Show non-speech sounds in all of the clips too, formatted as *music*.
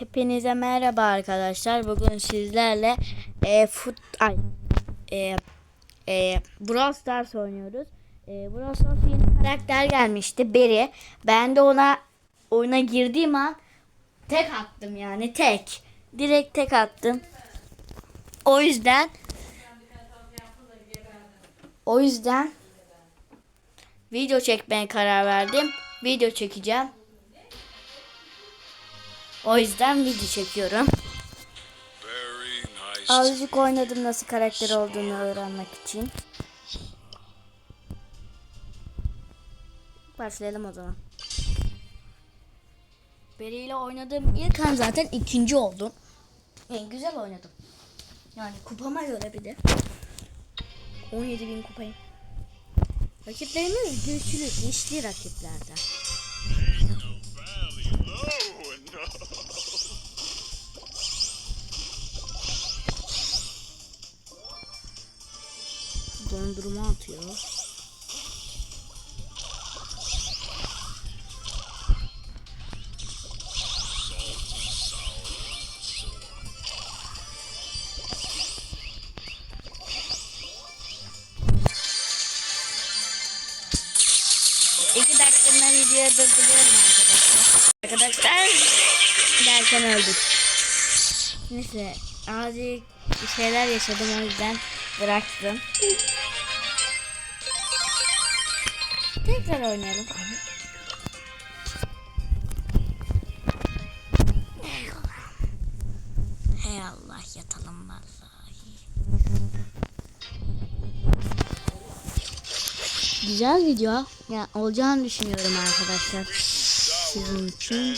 Hepinize merhaba arkadaşlar. Bugün sizlerle e, fut ay e, e, Brawl Stars oynuyoruz. E, Brawl Stars yeni karakter gelmişti. Beri. Ben de ona oyuna girdiğim an tek attım yani tek. Direkt tek attım. O yüzden o yüzden video çekmeye karar verdim. Video çekeceğim. O yüzden video çekiyorum. Azıcık oynadım nasıl karakter olduğunu öğrenmek için. Başlayalım o zaman. Beri ile oynadığım ilk an zaten ikinci oldum. Yani güzel oynadım. Yani kupama göre bir de. 17 bin kupayım. Rakiplerimiz güçlü, güçlü rakiplerden. Dondurma atıyor. Öldük. Neyse azıcık bir şeyler yaşadım o yüzden bıraktım. Tekrar oynayalım. Hey Allah yatalım vallahi. Güzel video. Ya olacağını düşünüyorum arkadaşlar. Sizin için.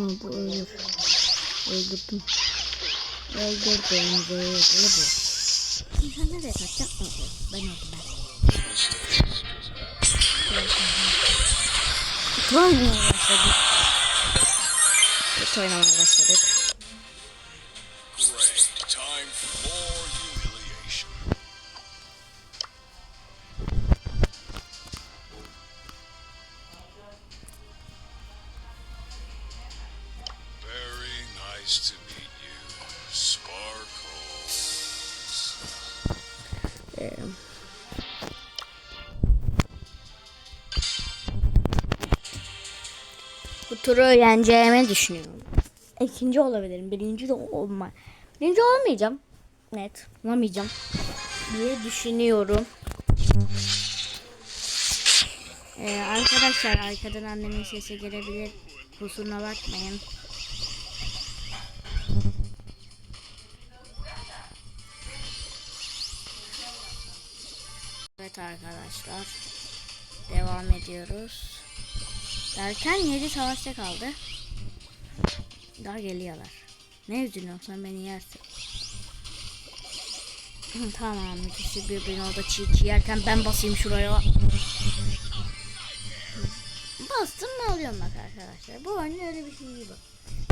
Aa, bu ölür. Öldürdüm. Öldürdüm. Böyle bu. İnsan nereye kaçacak? Ben öldüm ben. Kötü oynamaya başladık. Kötü oynamaya başladık. Ee, bu turu yeneceğimi düşünüyorum. İkinci olabilirim. Birinci de olma. Birinci olamayacağım. Net. Olamayacağım. Diye düşünüyorum. Ee, arkadaşlar arkadan annemin sesi gelebilir. Kusuruna bakmayın. Arkadaşlar. Devam ediyoruz. Derken 7 savaşta kaldı. Daha geliyorlar. Ne üzülüyorsun beni yersin. *laughs* Tamam ikisi birbirini orada çiğ çiğ yerken ben basayım şuraya. Bastım mı alıyorum bak arkadaşlar. Bu oyunun öyle bir şeyi bak.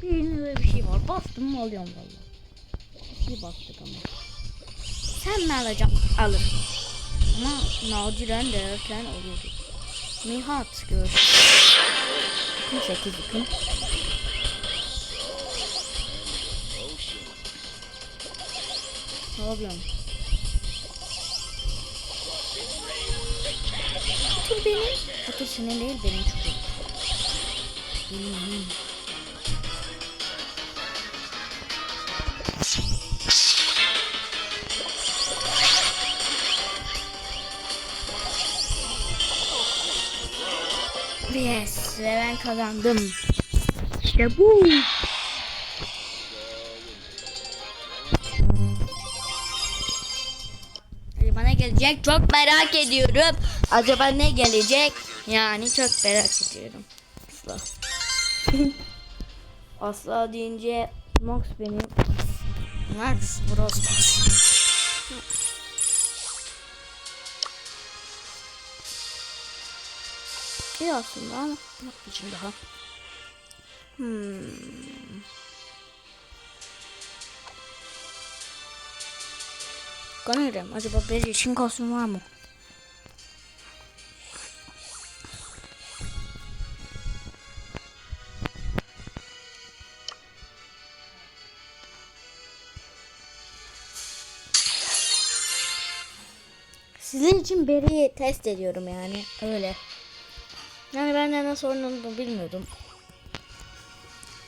Birinin öyle bir şey var. Bastım mı alıyorum valla. Bir baktık ama. Sen mi alacaksın? Alır. Ama nadiren derken oluyordu. Nihat gör. Bakın 8 bakın. Ne yapıyorum? Otur benim. Otur senin değil benim çocuk. Benim benim. Yes ve ben kazandım. İşte bu. Hadi bana gelecek çok merak ediyorum. Acaba ne gelecek? Yani çok merak ediyorum. Asla. *laughs* Asla deyince Mox benim. Max Bros. şey aslında ama ne için daha? Hmm. Kanırım. Acaba benim için kostüm var mı? Sizin için beri test ediyorum yani. Öyle. Yani benden nasıl oynandığını bilmiyordum.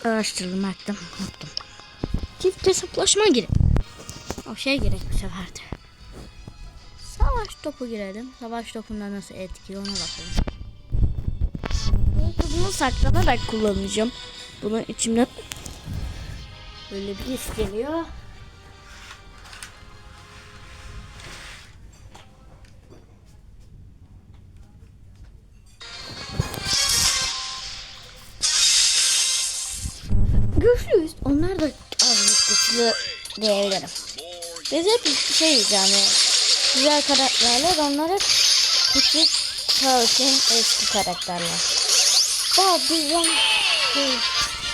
Araştırdım, baktım, yaptım. Çift hesaplaşma girin. O şey gerek bu sefer de. Savaş topu girelim. Savaş topunda nasıl etkili ona bakalım. Bunu saklanarak kullanacağım. Bunun içimden böyle bir his geliyor. Güçlüyüz. Onlar da azıcık güçlü diyebilirim. Biz hep şeyiz yani güzel karakterler onlar hep küçük çalışan eski karakterler. Aa bizden şey,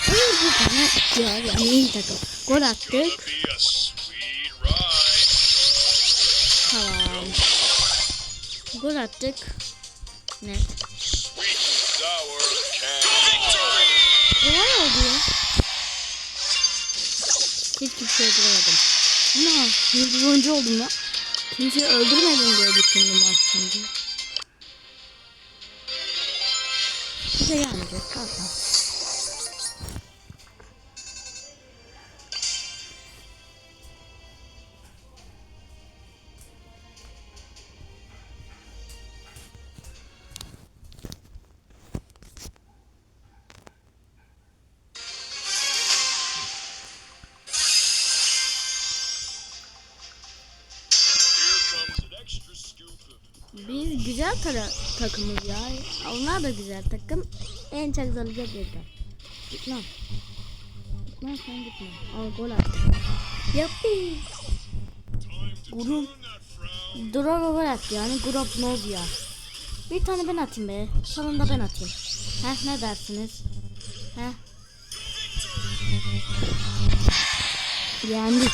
bir tane ya yani takım. Gol attık. Tamam. Gol attık. Net. Hiç kimse öldüremedim. Ama yıldız oyuncu oldum ya. Kimseyi öldürmedim diye düşündüm aslında. Bize gelmeyecek. Kalkan. Biz güzel tara takımız ya. Onlar da güzel takım. En çok zorlayacak bizden. Git lan. Git lan sen gitme. Al gol turn that frown. Drone attı yani. Grup Novya. Bir tane ben atayım be. Sonunda ben atayım. Heh ne dersiniz? Heh. Yendik.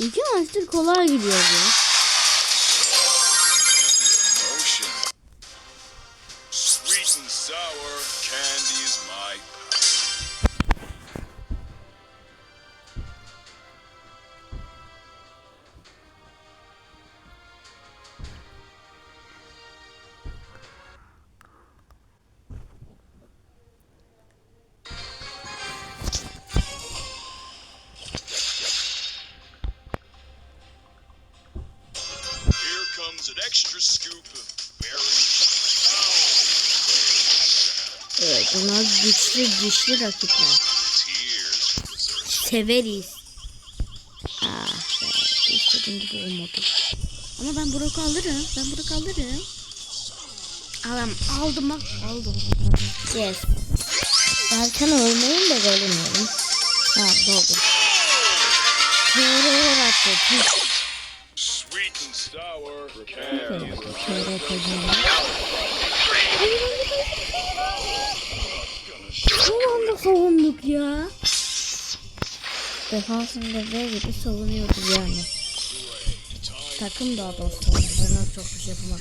İki maçtır kolay gidiyor ya. Güçlü güçlü rakipler. Severiz. Ah be, istediğim gibi olmadı. Ama ben Brock'u alırım. Ben Brock'u alırım. Alam, aldım bak aldım. Yes. Erken ölmeyin de gelemiyorum. Ha doldu. Kere attı. Sweet and sour candy is anda savunduk ya. Defansında dev gibi savunuyoruz yani. Takım daha doğrusu. Az çok bir şey yapamam.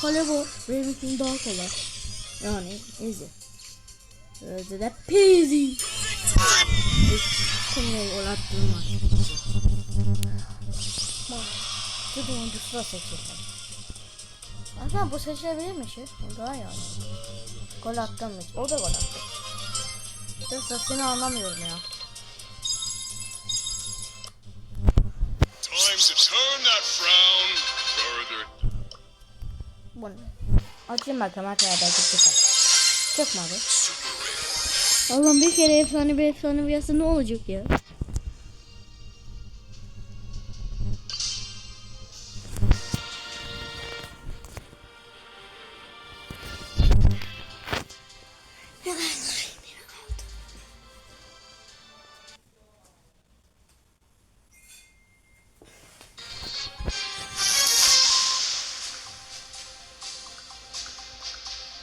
Kale bu. Benim için daha kolay. Yani easy. Öyle de peasy. Kumya gol attığım var. Bak. Bir de oyuncusu da seçildi. Aslında bu seçilebilirmiş. O daha iyi yani. Gol attım mı? O da gol attı. İşte seni anlamıyorum ya. Bu ne? Açayım bakalım arkadaşlar çıkar. Çıkmadı. Allah'ım bir kere efsane bir efsane bir yazsa ne olacak ya?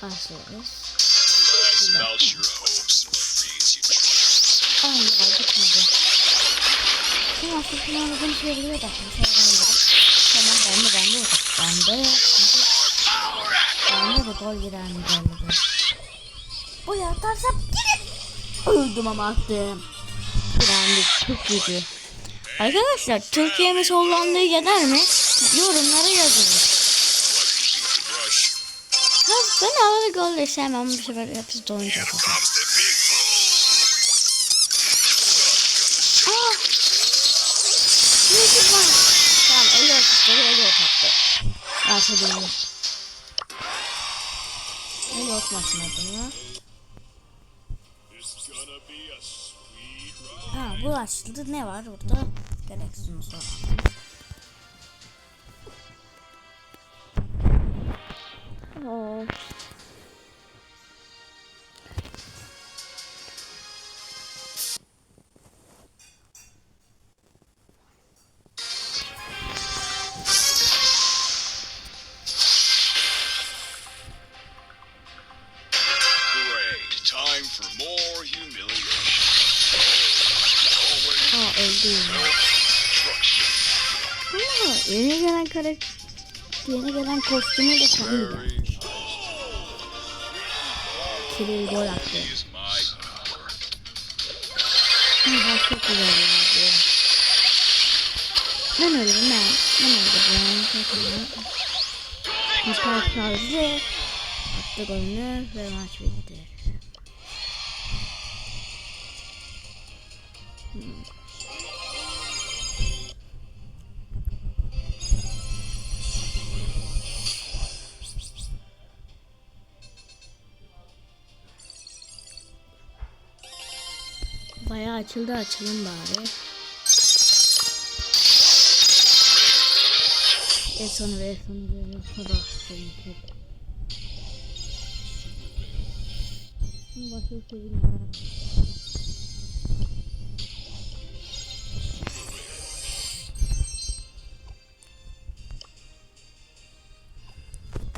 Dreams. Ay ya gitmedi. Hafta finalde bunu söylüyor da. Tamam ben de ben de. Ben de. Ben de bu gol girer mi galiba? Bu atarsam girer. Öldüm ama attım. Girendik. Çok kötü. Arkadaşlar Türkiye'miz Hollanda'yı yener mi? Yorumlara yazın. Rush. Ha, ben havalı gol de sevmem. Bu sefer hepsi doyunca. Comes the big move. Aa! Ne var? Tamam 50 asistleri 50 attı. Varsa değil. 50 maçın adını. Ha bu açıldı. Ne var orada? Gereksiz var. Destruction. Ama yeni gelen karakter yeni gelen kostümü de sanıyla. Kiril gol attı. Is my power. Ha çok güzel ya bu. Ben öldüm ben. Ben öldüm. Takımı. Hiper şarjı. Attı golünü ve maç bitti. Hmm. Bayağı açıldı açalım bari. En sonu ve sevinci. Başka bir şey bilmiyorum.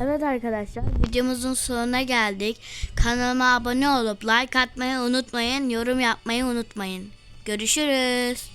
Evet arkadaşlar videomuzun sonuna geldik. Kanalıma abone olup like atmayı unutmayın. Yorum yapmayı unutmayın. Görüşürüz.